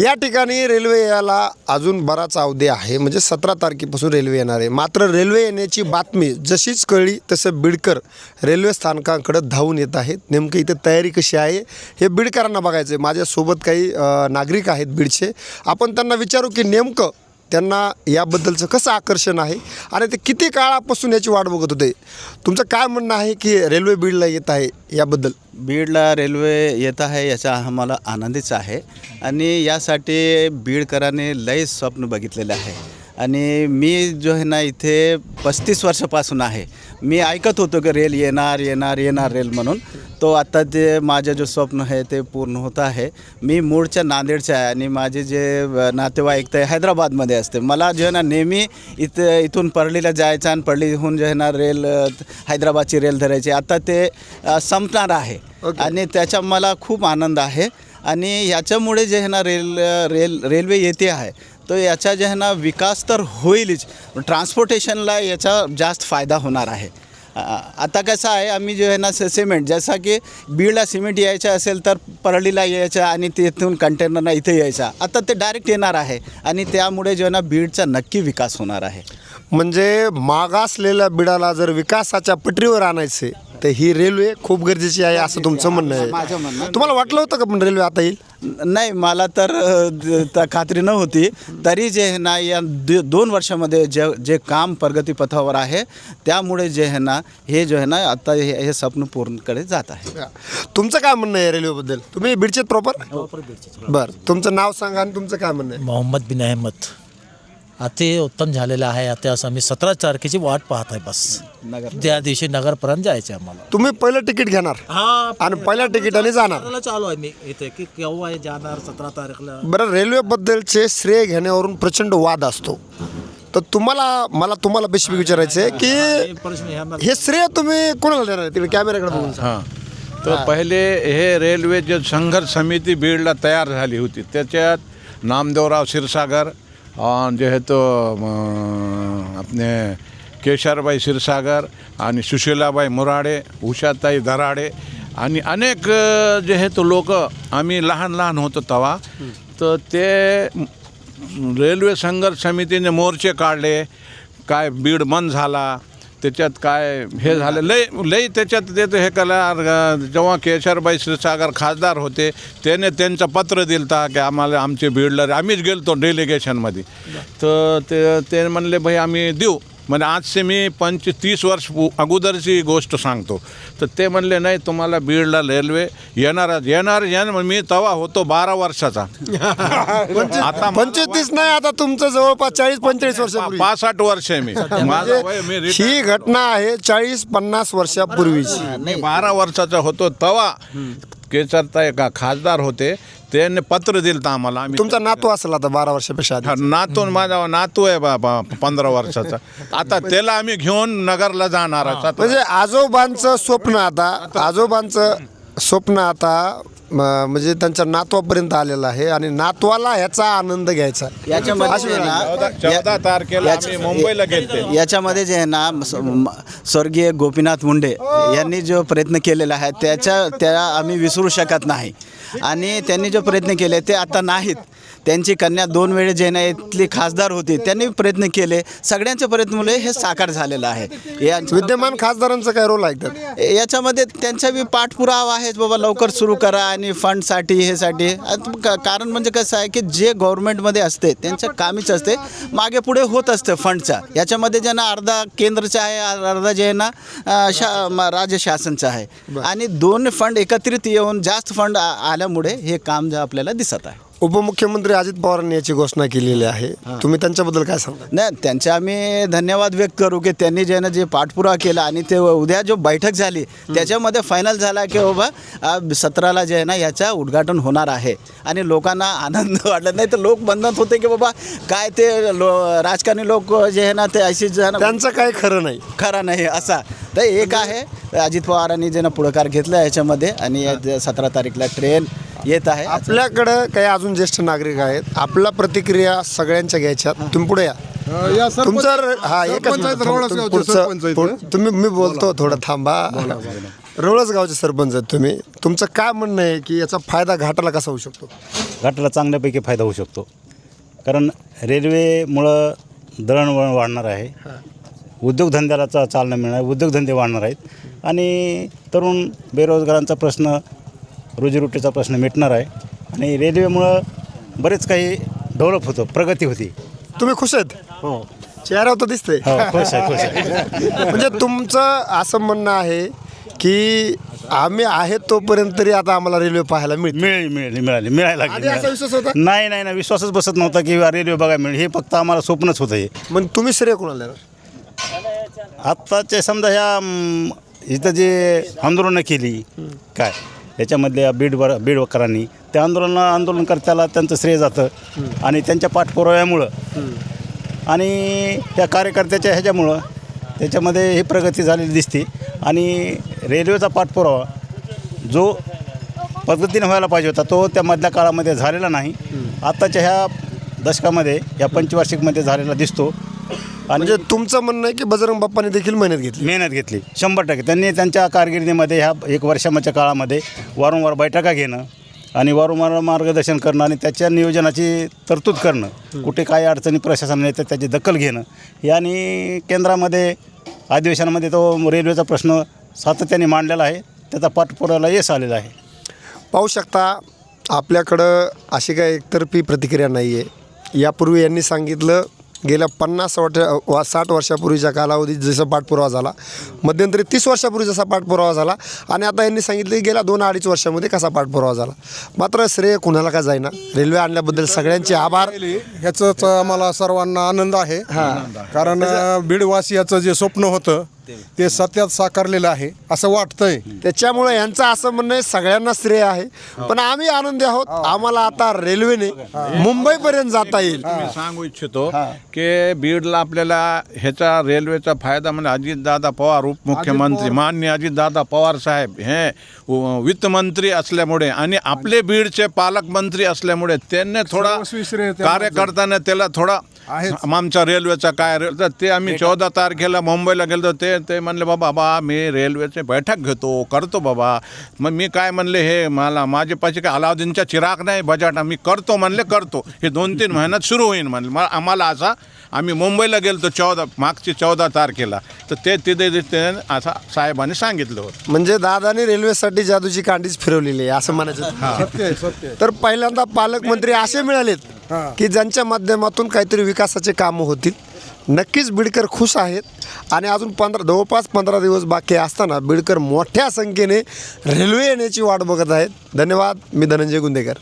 या ठिकाणी रेल्वे यायला अजून बराच अवधी आहे. म्हणजे सतरा तारखेपासून रेल्वे येणार आहे. मात्र रेल्वे येण्याची बातमी जशीच कळली तसं बिडकर रेल्वे स्थानकांकडं धावून येत आहेत. नेमकं इथे तयारी कशी आहे हे बिडकरांना बघायचं आहे माझ्यासोबत काही नागरिक आहेत बीडचे. आपण त्यांना विचारू की नेमकं त्यांना याबद्दलचं कसं आकर्षण आहे? आणि ते किती काळापासून याची वाट बघत होते? तुमचं काय म्हणणं आहे की रेल्वे बीडला येत आहे याबद्दल? बीडला रेल्वे येत आहे याचा आम्हाला आनंदीच आहे. आणि यासाठी बीडकरांनी लय स्वप्न बघितलेलं आहे. आणि मी जो आहे ना इथे पस्तीस वर्षापासून आहे. मी ऐकत होतो की रेल येणार येणार येणार रेल म्हणून. तो आता ते माझं जो स्वप्न आहे ते पूर्ण होत आहे. मी मूळच्या नांदेडचे आहे आणि माझे जे नातेवाईक ते हैदराबादमध्ये असते. मला जो आहे ना नेहमी इथं इथून परळीला जायचं आणि परळीहून जो आहे ना रेल हैदराबादची रेल धरायची. आता ते संपणार आहे. आणि त्याचा मला खूप आनंद आहे. आणि याच्यामुळे जे आहे ना रेल रेल रेल्वे येते आहे तर याचा जे आहे ना विकास तर होईलच ट्रान्सपोर्टेशनला याचा जास्त फायदा होणार आहे. आता कसं आहे आम्ही जे आहे ना सिमेंट जसा की बीडला सिमेंट यायचं असेल तर परळीला यायचं आणि तिथून कंटेनरना इथे यायचा. आता ते डायरेक्ट येणार आहे आणि त्यामुळे जे आहे ना बीडचा नक्की विकास होणार आहे. म्हणजे मागासलेल्या बिडाला जर विकासाच्या पटरीवर आणायचे तर ही रेल्वे खूप गरजेची आहे असं तुमचं म्हणणं माझं आहे. तुम्हाला वाटलं होतं का पण रेल्वे आता येईल? नाही मला तर अ, द- त- खात्री नव्हती. तरी जे आहे ना या द- दोन वर्षामध्ये जे जे काम प्रगतीपथावर आहे त्यामुळे जे आहे ना हे जो आहे ना आता हे हे स्वप्न पूर्णकडे जात आहे. तुमचं काय म्हणणं आहे रेल्वेबद्दल? तुम्ही बीडचे प्रॉपर बरं तुमचं नाव सांगा आणि तुमचं काय म्हणणं आहे? मोहम्मद बिन अहमद. अति उत्तम झालेलं आहे. आता असं आम्ही सतरा तारखेची वाट पाहत आहे बस. नगर त्या दिवशी नगरपर्यंत जायचं आहे आम्हाला. तुम्ही पहिलं तिकीट घेणार? हा आणि पहिल्या तिकिटाने जाणार. चालू आहे मी इथे की केव्हा जाणार सतरा तारीखला? बरं रेल्वेबद्दलचे श्रेय घेण्यावरून प्रचंड वाद असतो. तर तुम्हाला मला तुम्हाला बेसिक विचारायचं आहे की प्रश्न हे श्रेय तुम्ही कोणाला देणार आहे? तिकडे कॅमेऱ्याकडे बघून सांगा. हां. तर पहिले हे रेल्वे जे संघर्ष समिती बीडला तयार झाली होती त्याच्यात नामदेवराव क्षीरसागर और जो है तो अपने केशरबाई क्षीरसागर आणि सुशीलाबाई मुराडे उषाताई दराडे आणि अनेक जे आहे तो लोक आम्ही लहान लहान होतो तेव्हा तर ते रेल्वे संघर्ष समितीने मोर्चे काढले. काय बीड बंद झाला. त्याच्यात काय हे झालं? लय लय त्याच्यात देतो हे कला. जेव्हा केशरबाई श्रीसागर खासदार होते त्याने त्यांचं पत्र दिलं की आम्हाला आमचे बीडला आम्हीच गेलतो डेलिगेशनमध्ये तर ते ते म्हणले भाई आम्ही देऊ. म्हणजे आजचे मी पंच तीस वर्ष अगोदरची गोष्ट सांगतो. तर ते म्हणले नाही तुम्हाला बीडला रेल्वे येणारच येणार येणार मी तेव्हा होतो बारा वर्षाचा. आता पंचवीस नाही आता तुमचं जवळपास चाळीस पंचेचाळीस वर्षापूर्वी पासष्ट वर्ष आहे मी. म्हणजे ही घटना आहे चाळीस पन्नास वर्षापूर्वीची. मी बारा वर्षाचा होतो तेव्हा केसरताई का खासदार होते त्याने पत्र दिलं होतं आम्हाला. आम्ही तुमचा नातू असेल आता बारा वर्षापेक्षा आधी. हा, नातू माझा नातू आहे बाबा पंधरा वर्षाचा. आता त्याला आम्ही घेऊन नगरला जाणार आहे. म्हणजे आजोबांचं स्वप्न आता आजोबांचं स्वप्न आता म्हणजे त्यांच्या नातवापर्यंत आलेलं आहे आणि नातवाला ह्याचा आनंद घ्यायचा. याच्यामध्ये जे आहे ना चौदा चौदा तारखेला याच्या- आम्ही मुंबईला गेलते. याच्यामध्ये जे आहे ना स- म- स्वर्गीय गोपीनाथ मुंडे यांनी जो प्रयत्न केलेला आहे त्याच्या त्या आम्ही विसरू शकत नाही. आणि त्यांनी जो प्रयत्न केले ते आता नाहीत. त्यांची कन्या दोन वेळे जे खासदार होती त्यांनी प्रयत्न केले. सगळ्यांच्या प्रयत्नामुळे हे साकार झालेलं आहे. या विद्यमान खासदारांचा काय रोल आहे याच्यामध्ये त्यांचा बी पाठपुरावा आहे बाबा लवकर सुरू करा आणि फंडसाठी हे साठी. आता क- कारण म्हणजे कसं आहे की जे गव्हर्नमेंटमध्ये असते त्यांचं कामीच असते. मागे पुढे होत असते फंडचा याच्यामध्ये जे ना अर्धा केंद्रचं आहे अर्धा जे आहे ना शा राज्य शासनचं आहे. आणि दोन फंड एकत्रित येऊन जास्त फंड आ- आल्यामुळे हे काम जे आपल्याला दिसत आहे. उपमुख्यमंत्री अजित पवारांनी याची घोषणा केलेली आहे. तुम्ही त्यांच्याबद्दल काय सांगता? नाही त्यांचे आम्ही धन्यवाद व्यक्त करू की त्यांनी जे ना जे पाठपुरावा केला आणि ते उद्या जो बैठक झाली त्याच्यामध्ये फायनल झाला की बाबा सतराला जे आहे ना याचा उद्घाटन होणार आहे. आणि लोकांना आनंद वाटला. नाही तर लोक बंधन होते की बाबा काय ते लो राजकारणी लोक जे आहे ना ते अशी जे आहे ना त्यांचं काही खरं नाही. खरा नाही असा. तर एक आहे अजित पवारांनी जे ना पुढाकार घेतला याच्यामध्ये आणि सतरा तारीखला ट्रेन येत आहे. आपल्याकडं काही अजून ज्येष्ठ नागरिक आहेत. आपल्या प्रतिक्रिया सगळ्यांच्या घ्यायच्या तुम्ही पुढे या. या सरपंच- तुमचं र- हा एकच सरपंच आहेत, मिनिट थांबा. रवळास तुम्ही गावचे पुढचं सरपंच आहेत. पुढ- तुम्ही मी बोलतो थोडं थांबा. रवळच गावचे सरपंच आहेत तुम्ही. तुमचं काय म्हणणं आहे की याचा फायदा घाटाला कसा होऊ शकतो? घाटाला चांगल्यापैकी फायदा होऊ शकतो. कारण रेल्वेमुळं दळणवळण वाढणार आहे. उद्योगधंद्याला चा चालना मिळणार उद्योगधंदे वाढणार आहेत. आणि तरुण बेरोजगारांचा प्रश्न रोजीरोटीचा प्रश्न मिटणार आहे. आणि रेल्वेमुळं बरेच काही डेव्हलप होतं प्रगती होती. तुम्ही खुश आहेत? हो. चेहऱ्यावर तर दिसतंय. हो खुश आहे खुश आहे. म्हणजे तुमचं असं म्हणणं आहे की आम्ही आहेत तोपर्यंत तरी आता आम्हाला रेल्वे पाहायला मिळते. मिळेल मिळेल मिळाली मिळायला आधी लागली असा विश्वास होता? नाही नाही नाही विश्वासच बसत नव्हता की रेल्वे बघायला मिळेल. हे फक्त आम्हाला स्वप्नच होतं हे. मग तुम्ही श्रेय कोणाला देणार? आत्ताचे समजा ह्या अम, इथं जे आंदोलनं केली काय? याच्यामधल्या बीडवर बीडवकरांनी त्या आंदोलन आंदोलनकर्त्याला त्यांचं श्रेय जातं आणि त्यांच्या पाठपुराव्यामुळं. आणि त्या कार्यकर्त्याच्या ह्याच्यामुळं त्याच्यामध्ये ही प्रगती झालेली दिसते. आणि रेल्वेचा पाठपुरावा जो पद्धतीने व्हायला पाहिजे होता तो त्या मधल्या काळामध्ये झालेला नाही. आत्ताच्या ह्या दशकामध्ये या पंचवार्षिकमध्ये झालेला दिसतो. म्हणजे तुमचं म्हणणं आहे की बजरंग बाप्पाने देखील मेहनत घेतली? मेहनत घेतली. शंभर टक्के. त्यांनी त्यांच्या कारकिर्दीमध्ये ह्या एक वर्षाच्या काळामध्ये वारंवार बैठका घेणं आणि वारंवार मार्गदर्शन करणं आणि त्याच्या नियोजनाची तरतूद करणं कुठे काय अडचणी प्रशासनाने तर त्याची दखल घेणं आणि केंद्रामध्ये अधिवेशनामध्ये तो रेल्वेचा प्रश्न सातत्याने मांडलेला आहे. त्याचा पाठपुराव्याला यश आलेला आहे. पाहू शकता आपल्याकडं अशी काय एकतर्फी प्रतिक्रिया नाही आहे यापूर्वी यांनी सांगितलं गेल्या पन्नास वर्ष वा साठ वर्षापूर्वीच्या कालावधीत जसा पाठपुरावा झाला मध्यंतरी तीस वर्षापूर्वी जसा पाठपुरावा झाला आणि आता यांनी सांगितलं की गेल्या दोन अडीच वर्षामध्ये कसा पाठपुरावा झाला. मात्र श्रेय कुणाला का जाईना? रेल्वे आणल्याबद्दल सगळ्यांचे आभार. ह्याचाच आम्हाला सर्वांना आनंद आहे. कारण बीडवासियाचं जे स्वप्न होतं ते सत्यात साकारलेलं आहे असं वाटतंय. त्याच्यामुळे यांचं असं म्हणणं आहे सगळ्यांना श्रेय आहे. पण आम्ही आनंदी आहोत. आम्हाला आता रेल्वेने मुंबईपर्यंत जाता येईल. मी सांगू इच्छितो की बीडला आपल्याला ह्याचा रेल्वेचा फायदा म्हणजे अजितदादा पवार उपमुख्यमंत्री मान्य अजितदादा पवार साहेब हे उ- वित्तमंत्री असल्यामुळे आणि आपले बीडचे पालकमंत्री असल्यामुळे त्यांनी थोडा सर्वस्वी श्रेय त्यांना कार्यकर्त्याने त्याला थोडा आमच्या रेल्वेचा काय रे- तर ते आम्ही चौदा तारखेला मुंबईला गेलो ते ते म्हणले बाबा बा मी रेल्वेचे बैठक घेतो करतो बाबा. मग मी काय म्हणले हे मला माझे पाशी काय अलाउद्दीनच्या चिराग नाही बजाट मी करतो म्हणले करतो. हे दोन तीन महिन्यात सुरू होईल म्हणले. मग आम्हाला असा आम्ही मुंबईला गेलो चौदा मागची चौदा तारखेला. तर ते तिथे तिथे असं साहेबांनी सांगितलं होतं. म्हणजे दादाने रेल्वेसाठी जादूची कांडीच फिरवलेली आहे असं म्हणायचं. सत्य आहे सत्य आहे. तर पहिल्यांदा पालकमंत्री असे मिळालेत की ज्यांच्या माध्यमातून काहीतरी विकासाचे कामं होतील. नक्कीच बिडकर खुश आहेत. आणि अजून पंधरा जवळपास पंधरा दिवस बाकी असताना बिडकर मोठ्या संख्येने रेल्वे येण्याची वाट बघत आहेत. धन्यवाद मी धनंजय गुंदेकर.